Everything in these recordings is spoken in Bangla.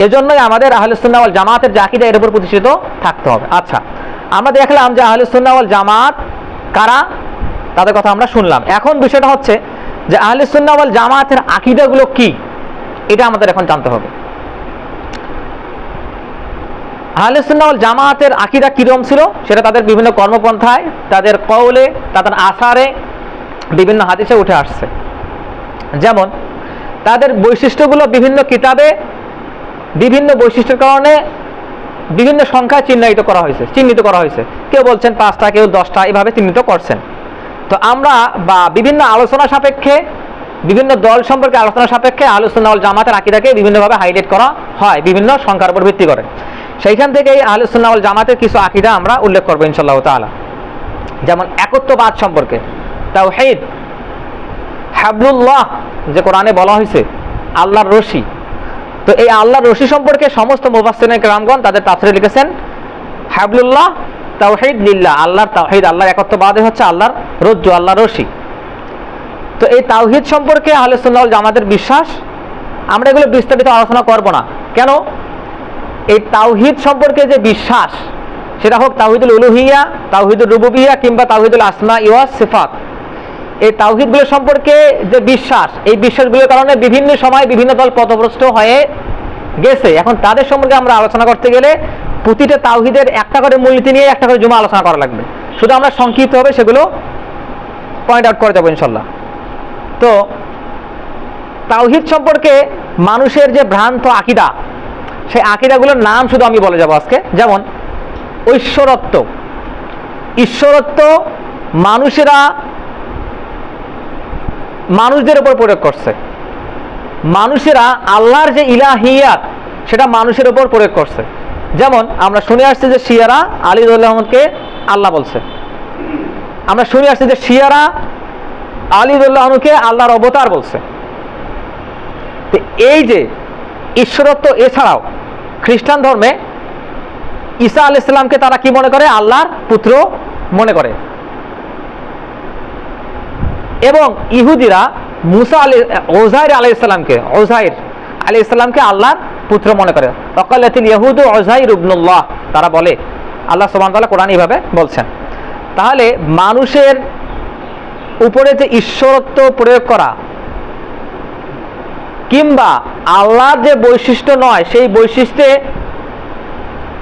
এজন্যই আমাদের আহলুসুন্নাওয়াল জামাতের জাকিদা এর উপর প্রতিষ্ঠিত থাকতে হবে। আচ্ছা আমরা দেখলাম যে আহলুসুন্নাওয়াল জামাত কারা? তাদের কথা আমরা শুনলাম। এখন বিষয়টা হচ্ছে যে আহলুসুন্নাওয়াল জামাতের আকিদাগুলো কি? এটা আমাদের এখন জানতে হবে। আহলুসুন্নাওয়াল জামাতের আকিদা কিরম ছিল? সেটা তাদের বিভিন্ন কর্মপন্থায়, তাদের কৌলে তাদের আসারে বিভিন্ন হাদিসে উঠে আসছে। যেমন, তাদের বৈশিষ্ট্যগুলো বিভিন্ন কিতাবে বিভিন্ন বৈশিষ্ট্যের কারণে বিভিন্ন সংখ্যায় চিহ্নিত করা হয়েছে, চিহ্নিত করা হয়েছে। কেউ বলছেন পাঁচটা, কেউ দশটা, এভাবে চিহ্নিত করছেন। তো আমরা বা বিভিন্ন আলোচনা সাপেক্ষে, বিভিন্ন দল সম্পর্কে আলোচনা সাপেক্ষে আলোচনা জামাতের আকিদাকে বিভিন্নভাবে হাইলাইট করা হয়, বিভিন্ন সংখ্যার উপর ভিত্তি করে। সেইখান থেকে এই আলোচনা জামাতের কিছু আকিদা আমরা উল্লেখ করব ইনশাল্লাহ তাআলা। যেমন একত্ববাদ সম্পর্কে, তাওহীদ, হাবলুল্লাহ, যে কোরআনে বলা হয়েছে, আল্লাহর রশি তো এই আল্লাহর রশি সম্পর্কে সমস্ত মুফাসসিরিন কেরামগণ তাদের তাফসিরে লিখেছেন, হাবলুল্লাহ, তাওহীদ লিল্লাহ, আল্লাহর তাওহীদ, আল্লাহর একত্ববাদে হচ্ছে আল্লাহর রজ্জু, আল্লাহর রশি। তো এই তাওহীদ সম্পর্কে আহলে ওয়াল জামাতের বিশ্বাস, আমরা এগুলো বিস্তারিত আলোচনা করব না। কেন? এই তাওহীদ সম্পর্কে যে বিশ্বাস, সেটা হোক তাওহীদুল উলুহিয়া তাওহীদুল রুবুবিয়া কিংবা তাওহীদুল আসমা ইওয়াস সিফাত। এই তাওহিদগুলো সম্পর্কে যে বিশ্বাস, এই বিশ্বাসগুলোর কারণে বিভিন্ন সময় বিভিন্ন দল পথভ্রষ্ট হয়ে গেছে। এখন তাদের সম্পর্কে আমরা আলোচনা করতে গেলে প্রতিটা তাওহিদের একটা করে মূলনীতি নিয়ে একটা করে জমা আলোচনা করা লাগবে। শুধু আমরা সংক্ষিপ্ত হবে, সেগুলো পয়েন্ট আউট করে যাব ইনশাল্লাহ। তো তাওহিদ সম্পর্কে মানুষের যে ভ্রান্ত আকিদা, সেই আকিদাগুলোর নাম শুধু আমি বলে যাব আজকে। যেমন ঐশ্বরত্ব। ঈশ্বরত্ব মানুষেরা মানুষদের উপর প্রয়োগ করছে। মানুষেরা আল্লাহর যে ইলাহিয়াত, সেটা মানুষের উপর প্রয়োগ করছে। যেমন আমরা শুনে আসছি যে শিয়ারা, আলী রহমদকে আল্লাহ বলছে। আমরা শুনে আসছি যে শিয়ারা, আলী রহমকে আল্লাহর অবতার বলছে। তো এই যে ঈশ্বরত্ব এছাড়াও খ্রিস্টান ধর্মে ঈসা আল ইসলামকে তারা কি মনে করে? আল্লাহর পুত্র মনে করে। এবং ইহুদিরা মুসা আলী ওজাইর আলাই ইসলামকে ওজাইর আলী ইসলামকে আল্লাহর পুত্র মনে করে। অকালাতিল ইহুদ ওজাইর উবনুল্লাহ তারা বলে, আল্লাহ সোমান তাল্লাহ কোরআন এইভাবে বলছেন। তাহলে মানুষের উপরে যে ঈশ্বরত্ব প্রয়োগ করা, কিংবা আল্লাহর যে বৈশিষ্ট্য নয়, সেই বৈশিষ্ট্যে,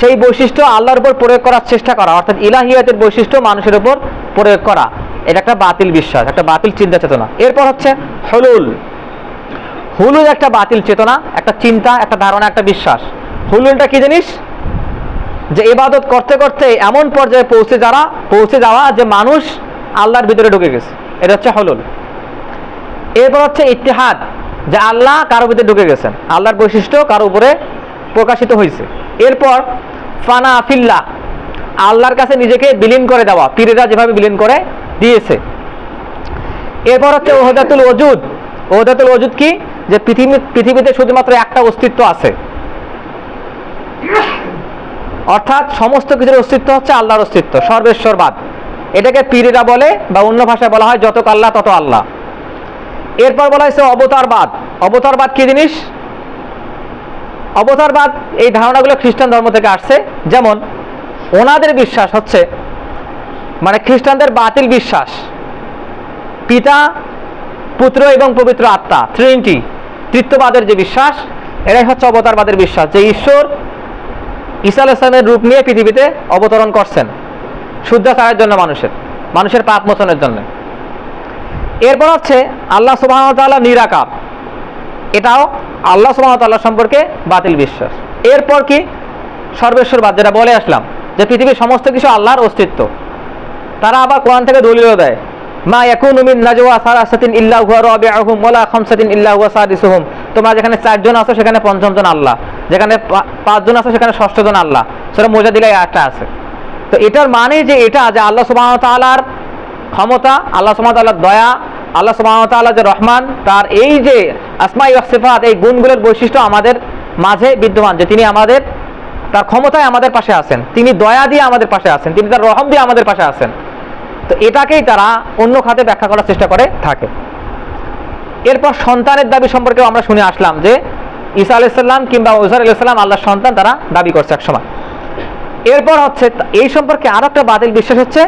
সেই বৈশিষ্ট্য আল্লাহর উপর প্রয়োগ করার চেষ্টা করা, অর্থাৎ ইলাহিয়াতের বৈশিষ্ট্য মানুষের উপর প্রয়োগ করা। এটা একটা বাতিল বিশ্বাস, একটা বাতিল চিন্তা চেতনা। এরপর হচ্ছে হলুল। হুলুল একটা বাতিল চেতনা, একটা চিন্তা, একটা ধারণা, একটা বিশ্বাস। হুলুলটা কি জিনিস? যে ইবাদত করতে করতে এমন পর্যায়ে পৌঁছে যারা, পৌঁছে যাওয়া যে মানুষ আল্লাহর ভিতরে ঢুকে গেছে। এটা হচ্ছে হলুল। এরপর হচ্ছে ইতিহাদ যে আল্লাহ কারও ভিতরে ঢুকে গেছেন। আল্লাহর বৈশিষ্ট্য কারও উপরে প্রকাশিত হয়েছে এরপর ফানা আফিল্লা আল্লাহর কাছে নিজেকে বিলীন করে দেওয়া, পীরেরা যেভাবে বিলীন করে দিয়েছে। এরপর হচ্ছে ওহদাতুল ওজুদ ওহদাতুল ওজুদ কি? যে পৃথিবী, পৃথিবীতে শুধুমাত্র একটা অস্তিত্ব আছে। অর্থাৎ সমস্ত কিছুর অস্তিত্ব হচ্ছে আল্লাহর অস্তিত্ব সর্বেশ্বরবাদ এটাকে পীরেরা বলে বা অন্য ভাষায় বলা হয় যত আল্লাহ, তত আল্লাহ। এরপর বলা হয়েছে অবতারবাদ অবতারবাদ কি জিনিস? অবতারবাদ এই ধারণাগুলো খ্রিস্টান ধর্ম থেকে আসছে। যেমন, ওনাদের বিশ্বাস হচ্ছে মানে খ্রিস্টানদের বাতিল বিশ্বাস। পিতা, পুত্র এবং পবিত্র আত্মা ট্রিনিটি তৃত্ববাদের যে বিশ্বাস এটাই হচ্ছে অবতারবাদের বিশ্বাস, যে ঈশ্বর ঈসা আল ইসলামের রূপ নিয়ে পৃথিবীতে অবতরণ করছেন। শুদ্ধাচারের জন্য মানুষের মানুষের পাপ মোচনের জন্য। এরপর হচ্ছে আল্লাহ সুবাহতাল্লাহ নিরাকার। এটাও আল্লাহ সুবাহতাল্লাহ সম্পর্কে বাতিল বিশ্বাস। এরপর কি? সর্বেশ্বরবাদ যেটা বলে আসলাম, যে পৃথিবীর সমস্ত কিছু আল্লাহর অস্তিত্ব। তারা আবার কোরআন থেকে দলিলও দেয়। মা ইয়াকুনু মিন নাজওয়া সালাসাতিন ইল্লা হুয়া রাবিউহুম ওয়ালা খামসাতিন ইল্লা হুয়া সাদিসুহুম। তোমরা যেখানে চারজন আছো সেখানে পঞ্চমজন আল্লাহ। যেখানে পাঁচজন আছো সেখানে ষষ্ঠজন আল্লাহ। সেটা মোজা দিলে একটা আছে। তো এটার মানে যে এটা, যে আল্লাহ সুবহানাহু ওয়া তাআলার ক্ষমতা, আল্লাহ সুবহানাহু ওয়া দয়া, আল্লাহ সুবহানাহু ওয়া যে রহমান, তার এই যে আসমাই ওয়া সিফাত, এই গুণগুলোর বৈশিষ্ট্য আমাদের মাঝে বিদ্যমান, যে তিনি আমাদের, তার ক্ষমতায় আমাদের পাশে আছেন। তিনি দয়া দিয়ে আমাদের পাশে আছেন। তিনি তার রহম দিয়ে আমাদের পাশে আছেন। তো এটাকেই তারা অন্য খাতে ব্যাখ্যা করার চেষ্টা করে, থাকে। এরপর সন্তানের দাবি সম্পর্কেও আমরা শুনে আসলাম যে, ঈসা আলাইসাল্লাম কিংবা ওজার আলাইসাল্লাম আল্লাহর সন্তান তারা দাবি করছে একসময় এরপর হচ্ছে, এই সম্পর্কে আরও একটা বাতিল বিশ্বাস হচ্ছে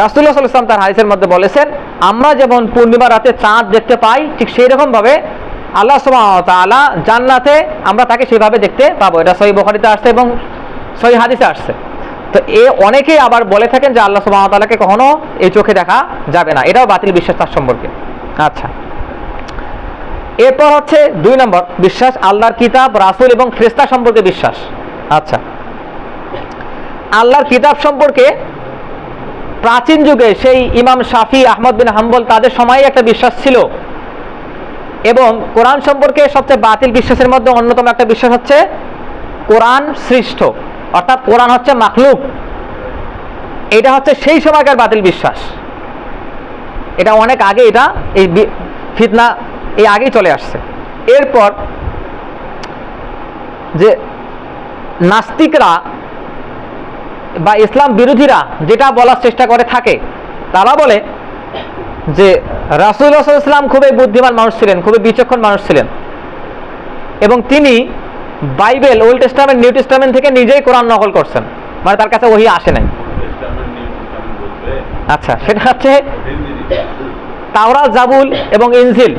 রাসুল্লাহ সাল্লাম তার হাদিসের মধ্যে বলেছেন, আমরা যেমন পূর্ণিমা রাতে চাঁদ দেখতে পাই, ঠিক সেই রকম ভাবে আল্লাহ তাআলা জান্নাতে আমরা তাকে সেভাবে দেখতে পাবো। এটা সহি বখারিতে আসছে এবং সহি হাদিসে আসছে। তো এ অনেকেই আবার বলে থাকেন যে আল্লাহ সুবাহ তাআলাকে কখনো এই চোখে দেখা যাবে না। এটাও বাতিল বিশ্বাস তার সম্পর্কে। আচ্ছা। এরপর হচ্ছে দুই নম্বর, বিশ্বাস, আল্লাহর কিতাব, রাসূল এবং ফেরেশতা সম্পর্কে বিশ্বাস। আচ্ছা। আল্লাহর কিতাব সম্পর্কে প্রাচীন যুগে সেই ইমাম শাফি, আহমদ বিন হাম্বল তাদের সময়ে একটা বিশ্বাস ছিল। এবং কোরআন সম্পর্কে সবচেয়ে বাতিল বিশ্বাসের মধ্যে অন্যতম একটা বিশ্বাস হচ্ছে কোরআন সৃষ্ট অর্থাৎ কোরআন হচ্ছে মাখলুক। এটা হচ্ছে সেই সময়কার বাতিল বিশ্বাস। এটা অনেক আগে এটা, এই ফিতনা এই আগেই চলে আসছে। এরপর যে নাস্তিকরা বা ইসলাম বিরোধীরা যেটা বলার চেষ্টা করে থাকে, তারা বলে যে রাসুল্লাহ ইসলাম খুবই বুদ্ধিমান মানুষ ছিলেন, খুবই বিচক্ষণ মানুষ ছিলেন। এবং তিনি Bible Old Testament New Testament থেকে নিজেই কোরআন নকল করছেন। মানে তার কাছে ওহি আসে নাই। আচ্ছা সেটা হচ্ছে তাওরা জাবুল এবং ইনজিল।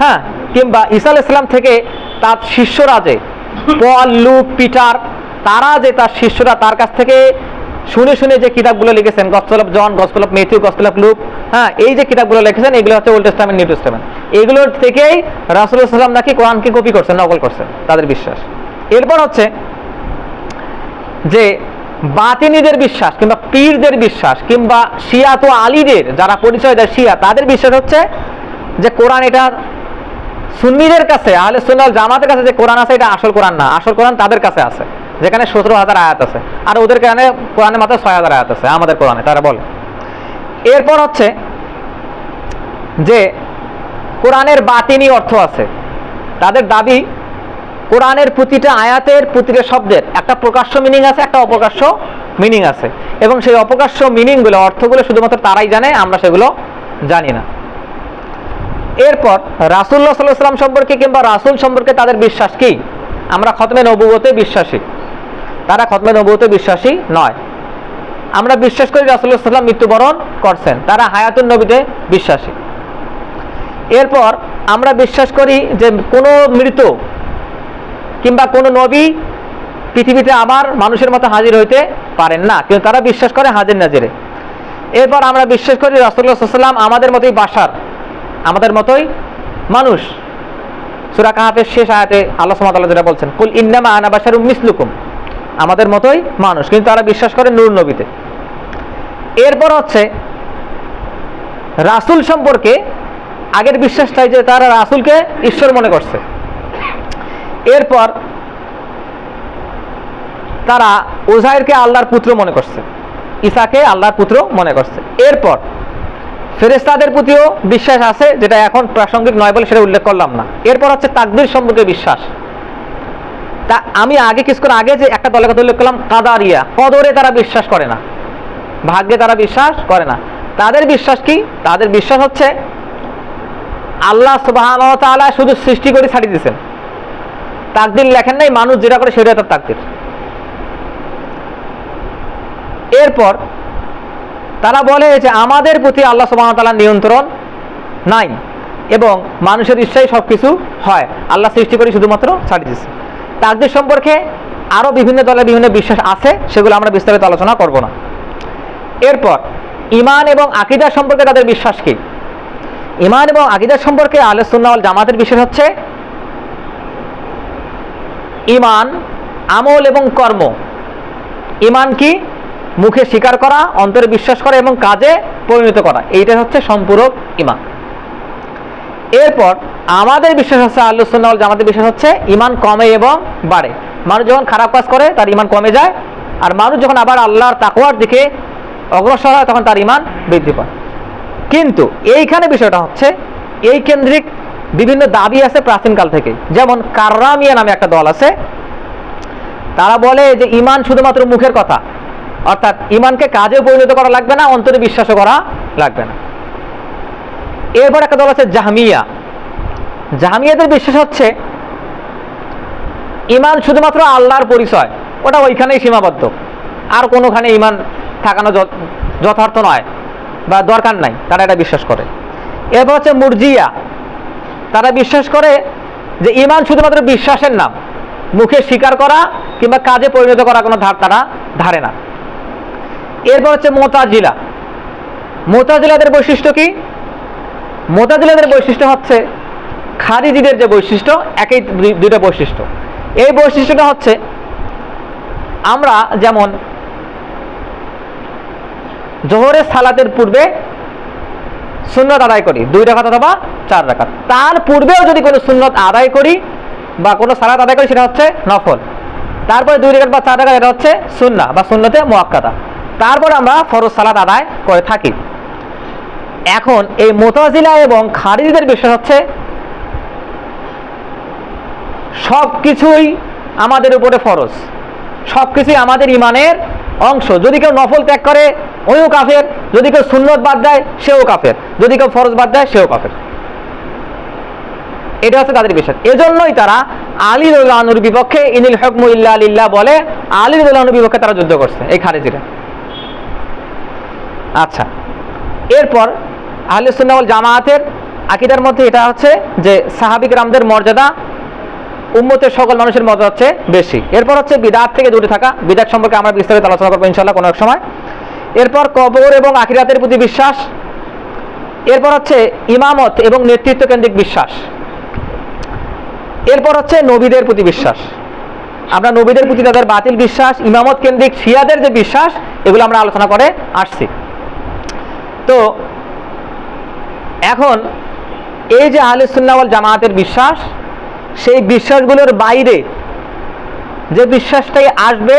হ্যাঁ কিংবা ঈসা ইসলাম থেকে তার শিষ্যরা যে পল পিটার, তারা যে তার শিষ্যরা তার কাছ থেকে শুনে শুনে যে কিতাবগুলো লিখেছেন Gospel of John Gospel of Matthew Gospel of Luke হ্যাঁ এই যে কিতাবগুলো লিখেছেন, এগুলো হচ্ছে ওল্ড টেস্টামেন্ট নিউ টেস্টামেন্ট এগুলোর থেকেই রাসুল্লাহ সাল্লাম নাকি কোরআনকে কপি করছেন, নকল করছেন, তাদের বিশ্বাস। এরপর হচ্ছে যে বাতিনিদের বিশ্বাস কিংবা পীরদের বিশ্বাস কিংবা শিয়া তো আলীদের, যারা পরিচয় দেয় শিয়া, তাদের বিশ্বাস হচ্ছে যে কোরআন এটা সুন্নিদের কাছে, আহলে সুন্নাল জামাতের কাছে যে কোরআন আছে, এটা আসল কোরআন না। আসল কোরআন তাদের কাছে আছে, যেখানে সতেরো হাজার আয়াত আছে। আর ওদের কারণে কোরআনে মাত্র ছয় হাজার আয়াত আছে, আমাদের কোরআনে, তারা বলে। এরপর হচ্ছে যে কোরআনের বাতিনি অর্থ আছে। তাদের দাবি কোরআনের প্রতিটা আয়াতের প্রতিটা শব্দের একটা প্রকাশ্য মিনিং আছে, একটা অপ্রকাশ্য মিনিং আছে। এবং সেই অপ্রকাশ্য মিনিংগুলো অর্থগুলো শুধুমাত্র তারাই জানে, আমরা সেগুলো জানি না। এরপর রাসুল্লাহ সাল্লাহ সাল্লাম সম্পর্কে কিংবা রাসুল সম্পর্কে তাদের বিশ্বাস কি? আমরা খতমে নবুয়তে বিশ্বাসী। তারা খতমে নবুয়তে বিশ্বাসী নয়। আমরা বিশ্বাস করি রাসুল্লাহ সাল্লাম মৃত্যুবরণ করছেন। তারা হায়াতুন নবীতে বিশ্বাসী। এরপর আমরা বিশ্বাস করি যে কোনো মৃত কিংবা কোনো নবী পৃথিবীতে আবার মানুষের মতো হাজির হইতে পারেন না। কিন্তু তারা বিশ্বাস করে হাজির নাজিরে। এরপর আমরা বিশ্বাস করি রাসুল্লাহ সাল্লাম আমাদের মতোই বাসার, আমাদের মতোই মানুষ। সুরা কাহাফের শেষ আয়াতে আল্লাহ সুমাতাল্লাহ যেটা বলছেন, কুল ইন্নামা আনা বাসার মিসলুকুম। আমাদের মতোই মানুষ, কিন্তু তারা বিশ্বাস করে নূর নবীতে। এরপর হচ্ছে, রাসুল সম্পর্কে আগের বিশ্বাসটাই যে তারা রাসুলকে ঈশ্বর মনে করছে। এরপর তারা উজাইরকে আল্লাহর পুত্র মনে করছে, ঈসাকে আল্লাহর পুত্র মনে করছে। এরপর ফেরেস্তাদের প্রতিও বিশ্বাস আছে, যেটা এখন প্রাসঙ্গিক নয় বলে সেটা উল্লেখ করলাম না। এরপর হচ্ছে তাকদির সম্পর্কে বিশ্বাস। তা আমি আগে কিছুক্ষণ আগে যে একটা দলের কথা উল্লেখ করলাম, কাদারিয়া। কদরে তারা বিশ্বাস করে না। ভাগ্যে তারা বিশ্বাস করে না। তাদের বিশ্বাস কি? তাদের বিশ্বাস হচ্ছে আল্লাহ সুবাহ শুধু সৃষ্টি করে ছাড়িয়ে দিয়েছেন। তাকদির লেখেন নাই, মানুষ যেটা করে সেটা তার তাকদির। এরপর তারা বলে যে আমাদের প্রতি আল্লাহ সুবাহতালার নিয়ন্ত্রণ নাই এবং মানুষের ইচ্ছাই সব কিছু হয়। আল্লাহ সৃষ্টি করে শুধুমাত্র ছাড়ি দিচ্ছে তাকদির সম্পর্কে আরও বিভিন্ন দলের বিভিন্ন বিশ্বাস আছে, সেগুলো আমরা বিস্তারিত আলোচনা করব না। এরপর ইমান এবং আকিদা সম্পর্কে তাদের বিশ্বাস কি? ইমান এবং আকিদা সম্পর্কে আলোচনা জামাতের বিশ্বাস হচ্ছে ইমান, আমল এবং কর্ম। ইমান কি? মুখে স্বীকার করা, অন্তরে বিশ্বাস করা এবং কাজে পরিণত করা। এইটা হচ্ছে সম্পূরক ইমান। এরপর আমাদের বিশ্বাস হচ্ছে আল্লুসুল্লাহ জামাতের বিশ্বাস হচ্ছে ইমান কমে এবং বাড়ে। মানুষ যখন খারাপ কাজ করে, তার ইমান কমে যায়। আর মানুষ যখন আবার আল্লাহর তাকওয়ার দিকে অগ্রসর হয়, তখন তার ইমান বৃদ্ধি পায়। কিন্তু এইখানে বিষয়টা হচ্ছে, এই কেন্দ্রিক বিভিন্ন দাবি আছে প্রাচীনকাল থেকে। যেমন কার্রামিয়া নামে একটা দল আছে। তারা বলে যে ইমান শুধুমাত্র মুখের কথা। অর্থাৎ ইমানকে কাজে পরিণত করা লাগবে না, অন্তরে বিশ্বাসও করা লাগবে না। এরপর একটা দল আছে জাহামিয়া। জাহামিয়াদের বিশ্বাস হচ্ছে, ইমান শুধুমাত্র আল্লাহর পরিচয়, ওটা ওইখানেই সীমাবদ্ধ। আর কোনোখানে ইমান থাকানো যথ- যথার্থ নয় বা দরকার নাই, তারা এটা বিশ্বাস করে। এরপর হচ্ছে মুরজিয়া। তারা বিশ্বাস করে যে ইমান শুধুমাত্র বিশ্বাসের নাম। মুখে স্বীকার করা কিংবা কাজে পরিণত করা কোনো ধার তারা ধারে না। এরপর হচ্ছে মোতাজিলা। মোতাজিলাদের বৈশিষ্ট্য কি? মোতাজিলাদের বৈশিষ্ট্য হচ্ছে খারিজিদের যে বৈশিষ্ট্য, একই দুই- দুইটা বৈশিষ্ট্য। এই বৈশিষ্ট্যটা হচ্ছে আমরা যেমন জোহরের সালাতের পূর্বে সুন্নত আদায় করি। দুই রাখাত অথবা চার রাখাত। তার পূর্বেও যদি কোনো সুন্নত আদায় করি বা কোনো সালাত আদায় করি, সেটা হচ্ছে নফল। তারপরে দুই রেখাত বা চার রাখাত, এটা হচ্ছে সুন্না বা সুন্নতে মোয়াক্কাতা তারপর আমরা ফরজ সালাত আদায় করে থাকি। এখন এই মোতাজিলা এবং খারিজদের বিষয় হচ্ছে সব কিছুই আমাদের উপরে ফরজ। সব কিছুই আমাদের ইমানের অংশ। যদি কেউ নফল ত্যাগ করে, ওইও কাফের। যদি কেউ সুন্নত বাদ দেয়, সেও কাফের। যদি কেউ ফরজ বাদ দেয়, সেও কাফের। এটা হচ্ছে তাদের বিষয় এজন্যই তারা আলী রুল্লাহনুর বিপক্ষে ইনিল হকমু ইল্লা আলিল্লাহ বলে, আলী রুল্লাহনুর বিপক্ষে তারা যুদ্ধ করছে, এই খারেজিরা। আচ্ছা এরপর আহলে সুন্নাওয়াল জামায়াতের আকিদার মধ্যে এটা হচ্ছে যে সাহাবিক রামদের মর্যাদা উম্মতের সকল মানুষের মর্যাদা হচ্ছে বেশি। এরপর হচ্ছে বিদাত থেকে দূরে থাকা। বিদাত সম্পর্কে আমরা বিস্তারিত আলোচনা করব ইনশাল্লাহ কোনো এক সময়। এরপর কবর এবং আখিরাতের প্রতি বিশ্বাস, এরপর হচ্ছে ইমামত এবং নেতৃত্ব কেন্দ্রিক বিশ্বাস, এরপর হচ্ছে নবীদের প্রতি বিশ্বাস। আমরা নবীদের প্রতি তাদের বাতিল বিশ্বাস, ইমামত কেন্দ্রিক শিয়াদের যে বিশ্বাস, এগুলো আমরা আলোচনা করে আসছি। তো এখন এই যে সুন্নাওয়াল জামায়াতের বিশ্বাস, সেই বিশ্বাসগুলোর বাইরে যে বিশ্বাসটাই আসবে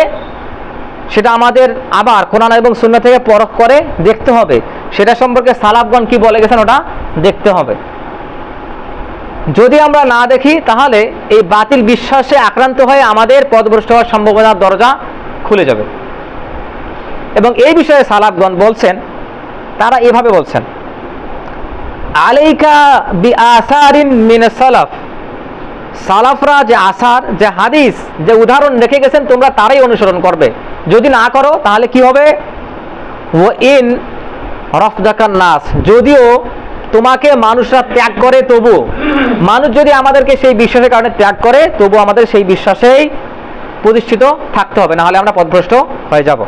সেটা আমাদের আবার কোরআন এবং শূন্য থেকে পরখ করে দেখতে হবে। সেটা সম্পর্কে সালাফগণ কি বলে গেছেন ওটা দেখতে হবে। যদি আমরা না দেখি, তাহলে এই বাতিল বিশ্বাসে আক্রান্ত হয়ে আমাদের পদভ্রষ্ট হওয়ার সম্ভাবনার দরজা খুলে যাবে। এবং এই বিষয়ে সালাফগণ বলছেন, তারা এভাবে বলছেন, আলাইকা বি আসারিন মিন সালাফ। সালাফরা যে আসার, যে হাদিস, যে উদাহরণ রেখে গেছেন, তোমরা তারাই অনুসরণ করবে। যদি না করো, তাহলে কি হবে? ও ইন রফদাকার নাস। যদিও তোমাকে মানুষরা ত্যাগ করে, তবু মানুষ যদি আমাদেরকে সেই বিশ্বাসের কারণে ত্যাগ করে, তবু আমাদের সেই বিশ্বাসেই প্রতিষ্ঠিত থাকতে হবে, নাহলে আমরা পথভ্রষ্ট হয়ে যাব।